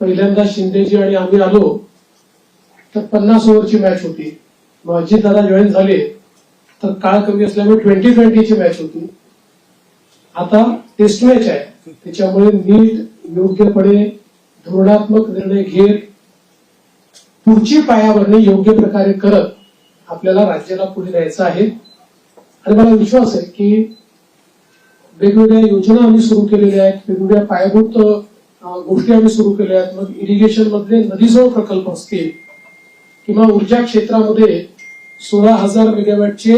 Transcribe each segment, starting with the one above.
पहिल्यांदा शिंदेजी आणि आम्ही आलो तर पन्नास ओव्हरची मॅच होती. मग अजितदादा जॉईन झाले तर काळ कमी असल्यामुळे ट्वेंटी ट्वेंटीची मॅच होती. आता टेस्ट मॅच आहे. त्याच्यामुळे नीट योग्यपणे धोरणात्मक निर्णय घेत पुढची पायाभरणी योग्य प्रकारे करत आपल्याला राज्याला पुढे न्यायचं आहे. आणि मला विश्वास आहे की वेगवेगळ्या योजना आम्ही सुरू केलेल्या आहेत. वेगवेगळ्या पायाभूत गोष्टी आम्ही सुरू केल्या आहेत. मग इरिगेशन मधले नदीजोड प्रकल्प असतील किंवा ऊर्जा क्षेत्रामध्ये सोळा हजार मेगावॅटचे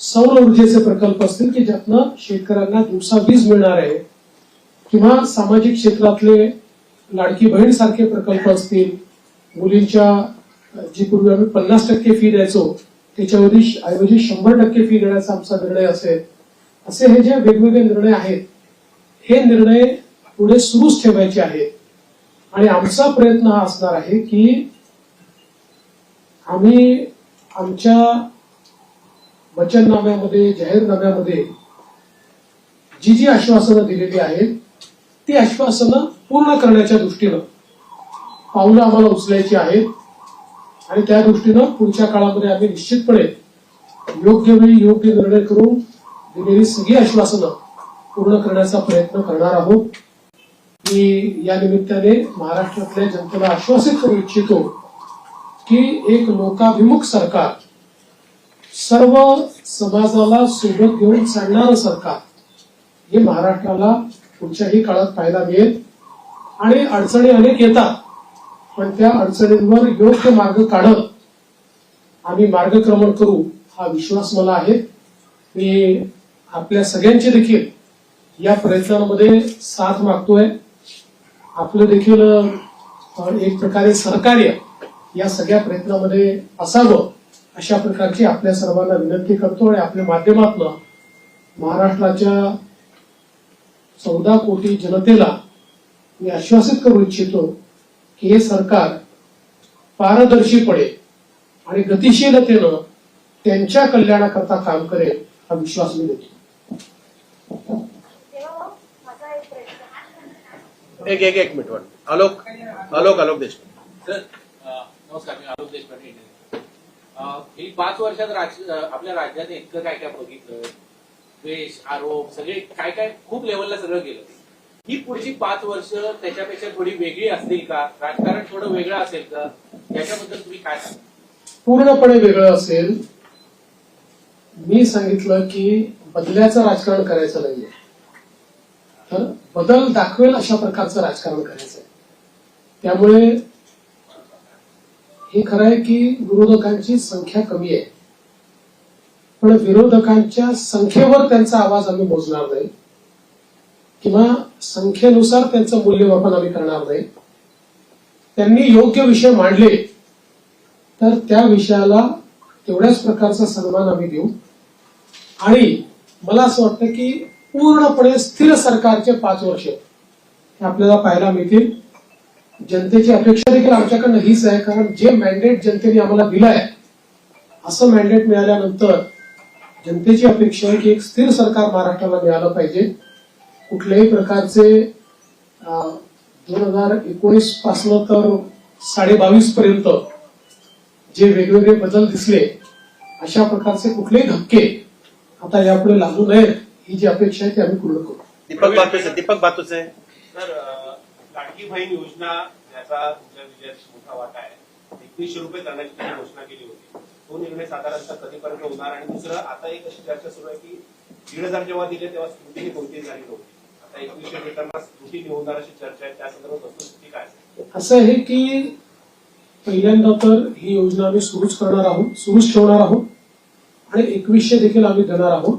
सौर ऊर्जेचे प्रकल्प असतील की ज्यातनं शेतकऱ्यांना दिवसा वीज मिळणार आहे किंवा सामाजिक क्षेत्रातले लाडकी बहीण सारखे प्रकल्प असतील. मुलींच्या जी पूर्वी आम्ही पन्नास टक्के फी द्यायचो त्याच्यावरती ऐवजी शंभर टक्के फी देण्याचा आमचा निर्णय असेल. असे हे जे वेगवेगळे निर्णय आहेत हे निर्णय पुढे सुरूच ठेवायचे आहेत आणि आमचा प्रयत्न हा असणार आहे की आम्ही आमच्या वचननाम्यामध्ये जाहीरनाम्यामध्ये जी जी आश्वासनं दिलेली आहेत ती आश्वासनं पूर्ण करण्याच्या दृष्टीनं पावलं आम्हाला उचलायची आहेत. आणि त्या दृष्टीनं पुढच्या काळामध्ये आम्ही निश्चितपणे योग्य वेळी योग्य निर्णय करून दिलेली सगळी आश्वासनं पूर्ण करण्याचा प्रयत्न करणार आहोत. मी या निमित्ताने महाराष्ट्रातल्या जनतेला आश्वासित करू इच्छितो की एक लोकाभिमुख सरकार सर्व समाजाला सोबत घेऊन चालणारं सरकार हे महाराष्ट्राला पुढच्याही काळात पाहायला मिळेल. आणि अडचणी अनेक येतात पण त्या अडचणींवर योग्य मार्ग काढत आम्ही मार्गक्रमण करू हा विश्वास मला आहे. मी आपल्या सगळ्यांची देखील या प्रयत्नांमध्ये साथ मागतोय. आपलं देखील एक प्रकारे सहकार्य या सगळ्या प्रयत्नामध्ये असावं अशा प्रकारची आपल्या सर्वांना विनंती करतो आणि आपल्या माध्यमातून महाराष्ट्राच्या चौदा कोटी जनतेला मी आश्वासित करू इच्छितो की हे सरकार पारदर्शीपणे आणि गतिशीलतेनं त्यांच्या कल्याणाकरता काम करेल हा विश्वास मी देतो तेव्हा माझा एक प्रश्न एक एक एक मिनिट वाट आलोक आलोक आलोक देशमुख. सर नमस्कार मी आलोक देशपांडे ही पाच वर्षात राज- आपल्या राज्यात इतकं काय काय बघितलं द्वेष आरोप सगळे काय काय खूप लेवलला सगळं गेलं. ही पुढची पाच वर्ष त्याच्यापेक्षा थोडी वेगळी असतील का? राजकारण थोडं वेगळं असेल का? याच्याबद्दल तुम्ही काय सांगा पूर्णपणे वेगळं असेल. मी सांगितलं की बदल्याचं राजकारण करायचं नाहीये. बदल दाखवेल अशा प्रकारचं राजकारण करायचं आहे त्यामुळे हे खरं आहे की विरोधकांची संख्या कमी आहे. पण विरोधकांच्या संख्येवर त्यांचा आवाज आम्ही मोजणार नाही. किंवा संख्येनुसार त्यांचं मूल्यमापन आम्ही करणार नाही. त्यांनी योग्य विषय मांडले तर त्या विषयाला तेवढ्याच प्रकारचा सन्मान आम्ही देऊ. आणि मला असं वाटतं की पूर्णपणे स्थिर सरकारचे पाच वर्ष. हे आपल्याला पाहायला मिळतील. जनतेची अपेक्षा देखील आमच्याकडनं हीच आहे कारण जे मॅन्डेट जनतेने आम्हाला दिलं आहे असं मॅन्डेट मिळाल्यानंतर जनतेची अपेक्षा आहे की एक स्थिर सरकार महाराष्ट्राला मिळालं पाहिजे. कुठल्याही प्रकारचे दोन हजार एकोणीस पासनं तर साडेबावीस पर्यंत जे वेगवेगळे बदल दिसले अशा प्रकारचे कुठलेही धक्के आता यापुढे लागू नयेत. ही जी अपेक्षा आहे ती आम्ही पूर्ण करू. दीपक बातुसे दीपक बातुसे. तर अ, लाडकी बहीण योजना ज्याचा तुमच्या विजयात मोठा वाटा आहे. एकवीसशे रुपये करण्याची तुम्ही घोषणा केली होती. तो निर्णय साधारणतः कधीपर्यंत होणार? आणि दुसरं आता एक अशी चर्चा सुरू आहे की दीड हजार जेव्हा दिले तेव्हा स्कृतीने कोणतीही झाली नव्हती. आता एकवीसशे देताना स्कृतीने होणार अशी चर्चा आहे. त्या संदर्भात वस्तुस्थिती काय असं आहे की पहिल्यांदा तर ही योजना आम्ही सुरूच करणार आहोत सुरूच ठेवणार आहोत. आणि एकवीसशे देखील आम्ही देणार आहोत.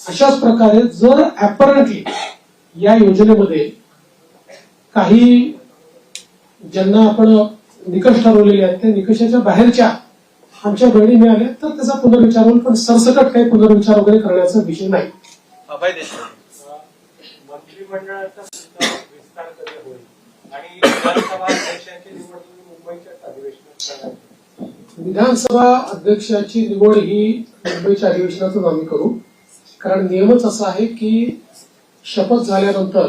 अशाच प्रकारे जर ऍपरंटली या योजनेमध्ये काही ज्यांना आपण निकष ठरवलेले आहेत त्या निकषाच्या बाहेरच्या आमच्या बहिणी मिळाल्या तर त्याचा पुनर्विचार होईल पण सरसकट काही पुनर्विचार वगैरे करण्याचा विषय नाही. अभय देशमुख. मंत्रिमंडळाचा सुद्धा विस्तार कधी होईल? आणि विधानसभा अध्यक्षांची अधिवेशनात विधानसभा अध्यक्षाची निवड ही मुंबईच्या अधिवेशनातून आम्ही करू. कारण नियमच असा आहे की शपथ झाल्यानंतर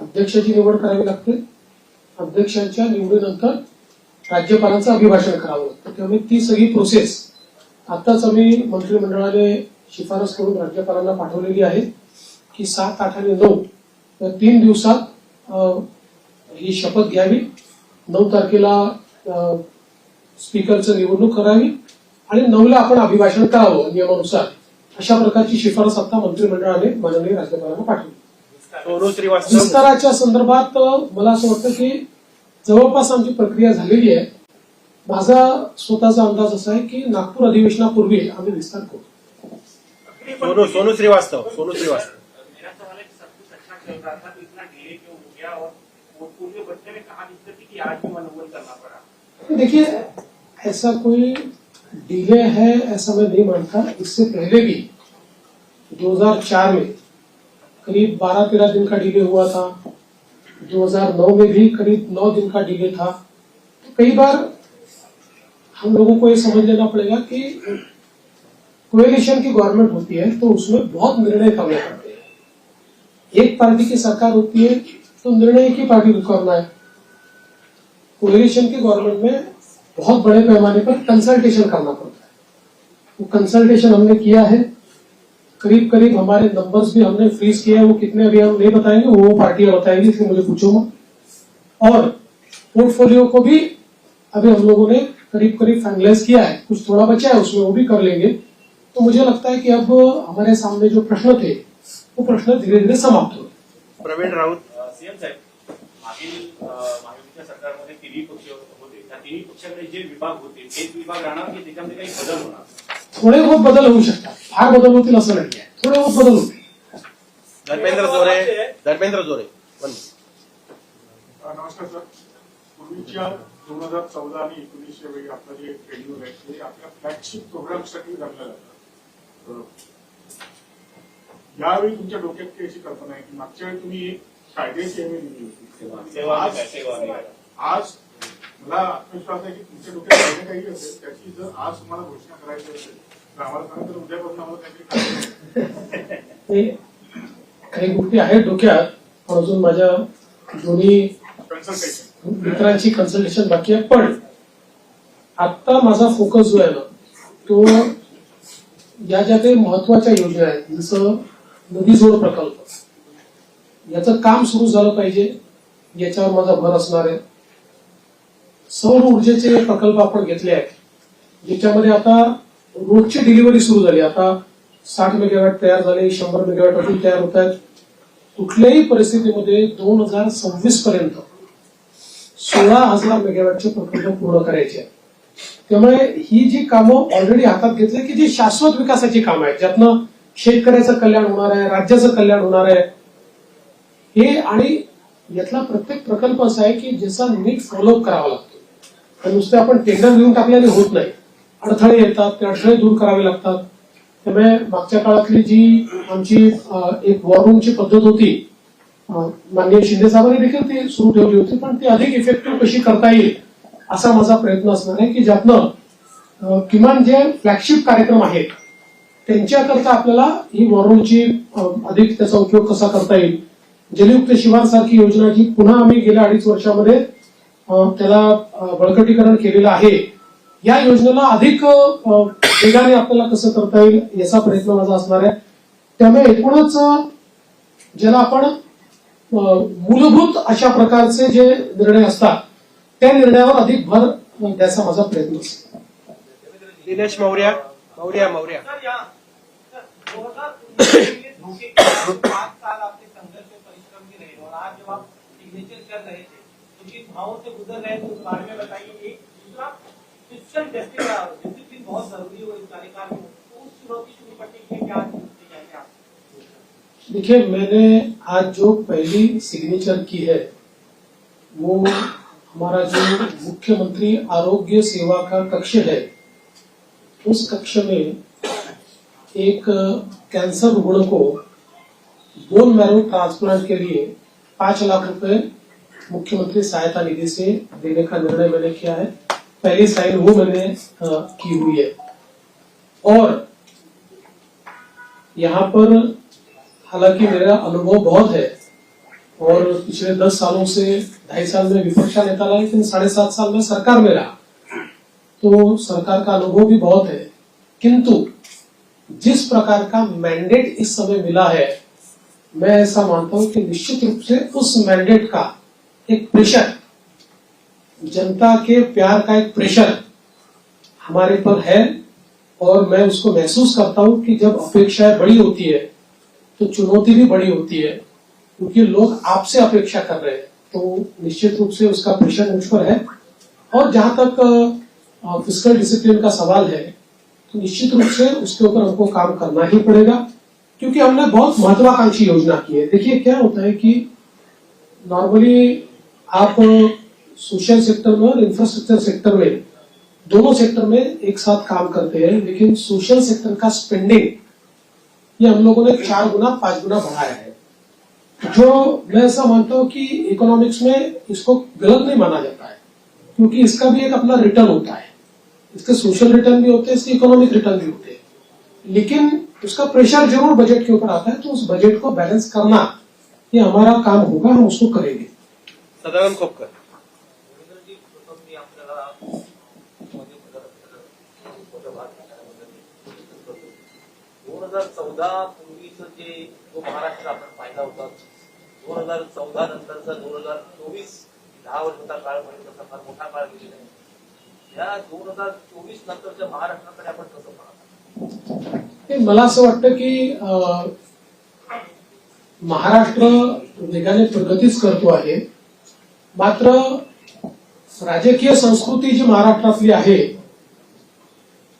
अध्यक्षाची निवड करावी लागते. अध्यक्षांच्या निवडीनंतर राज्यपालांचं अभिभाषण करावं लागतं. त्यामुळे ती सगळी प्रोसेस आताच आम्ही मंत्रिमंडळाने शिफारस करून राज्यपालांना पाठवलेली आहे की सात आठ आणि नऊ या तीन दिवसात ही शपथ घ्यावी. नऊ तारखेला स्पीकरचं निवडणूक करावी आणि नऊला आपण अभिभाषण करावं नियमानुसार. अशा प्रकारची शिफारस आता मंत्रिमंडळाने माननीय राज्यपालांना पाठवली. विस्ताराच्या संदर्भात मला असं वाटतं की जवळपास आमची प्रक्रिया झालेली आहे. माझा स्वतःचा अंदाज असा आहे की नागपूर अधिवेशनापूर्वी आम्ही विस्तार करू. सोनू सोनू श्रीवास्तव सोनू श्रीवास्तव. मेरा सवाल है कि सब कुछ अच्छा चल रहा था तो इतना डिले क्यों हो गया और पोर्टफोलियो बनने में कहा दिक्कत थी कि आज भी मनोबल करना पड़ा देखिए ऐसा कोई डिले है, ऐसा मैं नहीं मानता, इससे पहले भी 2004 में करीब 12-13 दिन का डिले हुआ था 2009 में भी करीब 9 दिन का डिले था। तो कई बार हम लोगों को ये समझ लेना पड़ेगा कि कोएलिशन की गवर्नमेंट होती है तो उसमें बहुत निर्णय करने पड़ते हैं। एक पार्टी की सरकार होती है तो निर्णय एक ही पार्टी को करना है। कोएलिशन की गवर्नमेंट में बहुत बड़े पैमाने पर कंसल्टेशन करना पड़ता है। वो कंसल्टेशन हमने किया है। करीब करीब हमारे नंबर्स भी हमने फ्रीज किए हैं। वो कितने अभी हम नहीं बताएँगे वो पार्टियाँ बताएँगी इसलिए मुझे पूछो मत और पोर्टफोलियो को भी अभी हम लोगों ने करीब करीब फाइनलाइज किया है। कुछ थोड़ा बचा है उसमें वो भी कर लेंगे। तो मुझे लगता है कि अब हमारे सामने जो प्रश्न थे वो प्रश्न धीरे धीरे समाप्त हो प्रवीण राउत। सीएम साहेब मागील महायुतीच्या सरकारमध्ये तिन्ही पक्ष तिन्ही पक्षाकडे जे विभाग होते तेच विभाग राहणार की त्याच्यामध्ये काही बदल होणार? थोडे बहुत बदल होऊ शकतात. फार बदल होतील असं नाही थोडे बहुत बदल होतील. धर्मेंद्र जोरे धर्मेंद्र जोरे वन नमस्कार सर. पूर्वीच्या दोन हजार चौदा आणि एकोणीसच्या वेळी आपलं जे शेड्यूल आहे ते आपल्या फ्लॅगशिप प्रोग्रामसाठी धरलं जातं. यावेळी तुमच्या डोक्यात काही अशी कल्पना आहे की मागच्या वेळी तुम्ही एक हमी दिली होती. सेवा आज काय, सेवा नाही. आज मला आत्मविश्वास आहे की तुमच्या डोक्यात काही असेल त्याची जर आज तुम्हाला घोषणा करायची असेल तर आम्हाला सांगा तर उद्यापासून आम्हाला काहीतरी काही गोष्टी आहेत डोक्यात पण अजून माझ्या दोन्ही मित्रांची कन्सल्टेशन बाकी आहे. पण आता माझा फोकस जो आहे ना तो या ज्या काही महत्त्वाच्या योजना आहेत जसं नदी जोड प्रकल्प याचं काम सुरू झालं पाहिजे याच्यावर माझा भर असणार आहे. सौर ऊर्जेचे प्रकल्प आपण घेतले आहेत. ज्याच्यामध्ये आता रोजची डिलिव्हरी सुरू झाली. आता साठ मेगावॅट तयार झाले शंभर मेगावॅट अजून तयार होत आहेत. कुठल्याही परिस्थितीमध्ये दोन हजार सव्वीस पर्यंत सोळा हजार मेगावॅटचे प्रकल्प पूर्ण करायचे आहेत. त्यामुळे ही जी कामं ऑलरेडी हातात घेतली की जी शाश्वत विकासाची कामं आहेत ज्यातनं शेतकऱ्याचं कल्याण होणार आहे राज्याचं कल्याण होणार आहे. हे आणि यातला प्रत्येक प्रकल्प असा आहे की ज्याचा नीट फॉलोअप करावा लागतो. आणि नुसते आपण टेंडर देऊन टाकल्याने होत नाही. अडथळे येतात ते अडथळे दूर करावे लागतात. त्यामुळे मागच्या काळातली जी आमची एक वॉरूमची पद्धत होती माननीय शिंदे साहेबांनी देखील ती सुरू ठेवली होती पण ती अधिक इफेक्टिव्ह कशी करता येईल असा माझा प्रयत्न असणार आहे की ज्यातनं किमान जे फ्लॅगशिप कार्यक्रम आहेत त्यांच्याकरता आपल्याला ही वॉरूमची अधिक त्याचा उपयोग कसा करता येईल. जलयुक्त शिवार सारखी योजना जी पुन्हा आम्ही गेल्या अडीच वर्षामध्ये त्याला बळकटीकरण केलेलं आहे. या योजनेला अधिक वेगाने आपल्याला कसं करता येईल याचा प्रयत्न माझा असणार आहे. त्यामुळे एकूणच ज्याला आपण मूलभूत अशा प्रकारचे जे निर्णय असतात त्या निर्णयावर अधिक भर द्यायचा माझा प्रयत्न असेल दिनेश मौर्य मौर्य मौर्य. सर या सर 2019 धोखे के बाद पाँच साल संघर्ष और परिश्रम के रहे और आज जब आप सिग्नेचर कर रहे थे तो किन भावों से गुजर रहे थे उस बारे में बताइए एक डिसिप्लिन बहुत ज़रूरी हो इस कार्यकाल में तो उस चुनौती से निपटने के लिए क्या मैंने आज जो पहली सिग्नेचर की है, वो हमारा जो मुख्यमंत्री आरोग्य सेवा का कक्ष है, उस कक्ष में एक कैंसर रुग्ण को बोन मैरो ट्रांसप्लांट के लिए पाँच लाख रुपए मुख्यमंत्री सहायता निधि से देने का निर्णय मैंने किया है। पहली साइन वो मैंने अ, की हुई है। और यहाँ पर हालाँकि मेरा अनुभव बहुत है और पिछले दस सालों से ढाई साल में विपक्ष का नेता लेकिन साढ़े सात साल में सरकार में रहा। तो सरकार का अनुभव भी बहुत है। किंतु जिस प्रकार का मैंडेट इस समय मिला है मैं ऐसा मानता हूँ कि निश्चित रूप से उस मैंडेट का एक प्रेशर जनता के प्यार का एक प्रेशर हमारे पर है और मैं उसको महसूस करता हूँ कि जब अपेक्षाएँ बड़ी होती है तो चुनौती भी बड़ी होती है, क्योंकि लोग आपसे अपेक्षा कर रहे हैं। तो निश्चित रूप से उसका प्रेशर मुझ पर है। और जहाँ तक फ़िज़िकल डिसिप्लिन का सवाल है तो निश्चित रूप से उसके ऊपर हमको काम करना ही पड़ेगा, क्योंकि हमने बहुत महत्वाकांक्षी योजना की है। देखिए, क्या होता है कि नॉर्मली आप सोशल सेक्टर में और इंफ्रास्ट्रक्चर सेक्टर में, दोनों सेक्टर में एक साथ काम करते हैं, लेकिन सोशल सेक्टर का स्पेंडिंग ये हम लोगों ने चार गुना, पाँच गुना बढ़ाया है। जो मैं ऐसा मानता हूँ कि इकोनॉमिक्स में इसको गलत नहीं माना जाता है, क्योंकि इसका भी एक अपना रिटर्न होता है। इसके सोशल रिटर्न भी होते हैं, इसके इकोनॉमिक रिटर्न भी होते हैं। लेकिन उसका प्रेशर ज़रूर बजट के ऊपर आता है तो उस बजट को बैलेंस करना, ये हमारा काम होगा, हम उसको करेंगे। सदानंद खोपकर. दोन हजार चौदा पूर्वीचं जे जो महाराष्ट्र आपण पाहिला होता दोन हजार चौदा नंतरचा दोन हजार चोवीस दहा वर्षाचा काळ म्हणजे तसा फार मोठा काळ गेलेला आहे. या दोन हजार चोवीस नंतरच्या महाराष्ट्राकडे आपण कसं पाहता ते मला असं वाटतं की महाराष्ट्र वेगाने प्रगतीच करतो आहे. मात्र राजकीय संस्कृती जी महाराष्ट्रातली आहे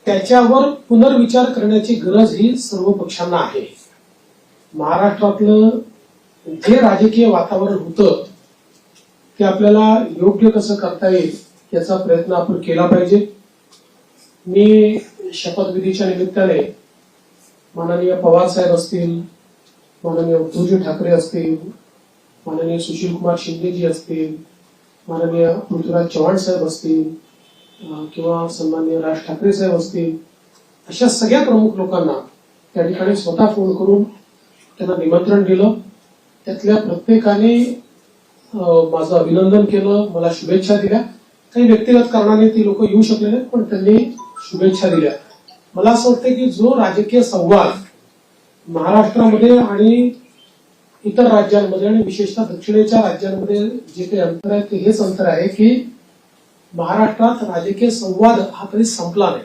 त्याच्यावर पुनर्विचार करण्याची गरज ही सर्व पक्षांना आहे. महाराष्ट्रातलं जे राजकीय वातावरण होतं ते आपल्याला योग्य कसं करता येईल याचा प्रयत्न आपण केला पाहिजे. मी शपथविधीच्या निमित्ताने माननीय पवार साहेब असतील माननीय उद्धवजी ठाकरे असतील माननीय सुशील कुमार शिंदेजी असतील माननीय पृथ्वीराज चव्हाण साहेब असतील किंवा सन्माननीय राज ठाकरे साहेब असतील अशा सगळ्या प्रमुख लोकांना त्या ठिकाणी स्वतः फोन करून त्यांना निमंत्रण दिलं. त्यातल्या प्रत्येकाने माझं अभिनंदन केलं मला शुभेच्छा दिल्या. काही व्यक्तिगत कारणाने ती लोक येऊ शकले नाहीत पण त्यांनी शुभेच्छा दिल्या. मला असं वाटतं की जो राजकीय संवाद महाराष्ट्रामध्ये आणि इतर राज्यांमध्ये आणि विशेषतः दक्षिणेच्या राज्यांमध्ये जे काही अंतर आहे ते हेच अंतर आहे की महाराष्ट्रात राजकीय संवाद हा कधी संपला नाही.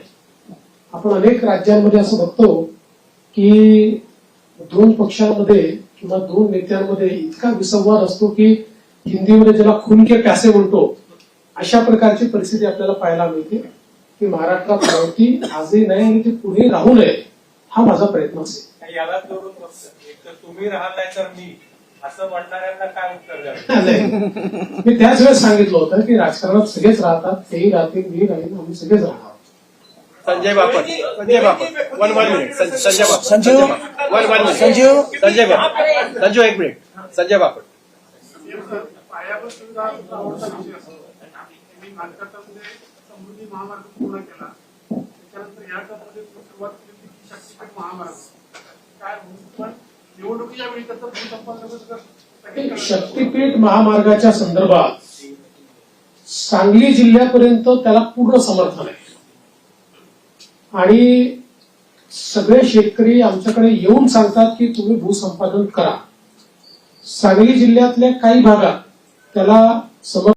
आपण अनेक राज्यांमध्ये असं बघतो की दोन पक्षांमध्ये किंवा दोन नेत्यांमध्ये इतका विसंवाद असतो की हिंदीमध्ये ज्याला खून के प्यासे म्हणतो अशा प्रकारची परिस्थिती आपल्याला पाहायला मिळते की महाराष्ट्रात राहती आजही नाही आणि ते पुढे राहू नये. हा माझा प्रयत्न असेल याला जोडून प्रश्न एक तर तुम्ही राहताय तर मी. असं म्हणणाऱ्यांना काय उत्तर. मी त्याच वेळेस सांगितलं होतं की राजकारणात सगळेच राहतात. तेही राहतील मी राहील आम्ही सगळेच राहणार. Sanjay Bapat Sanjay Bapat. One one minute Sanjay Bapat. Sanju one one minute Sanju Sanjay Bapat. Sanju एक मिनिट संजय बापट. पायाभूत सुविधा आवडता विषय असतो मी नागरिकांमध्ये समृद्धी महामार्ग पूर्ण केला. त्याच्यानंतर या टप्प्यामध्ये सुरुवात शक्तीपीठ महामार्ग. काय पण निवडणुकीच्या वेळी त्याचं भूसंपादन शक्तीपीठ महामार्गाच्या संदर्भात सांगली जिल्ह्यापर्यंत त्याला पूर्ण समर्थन आहे. आणि सगळे शेतकरी आमच्याकडे येऊन सांगतात की तुम्ही भूसंपादन करा. सांगली जिल्ह्यातल्या काही भागात त्याला समर्थन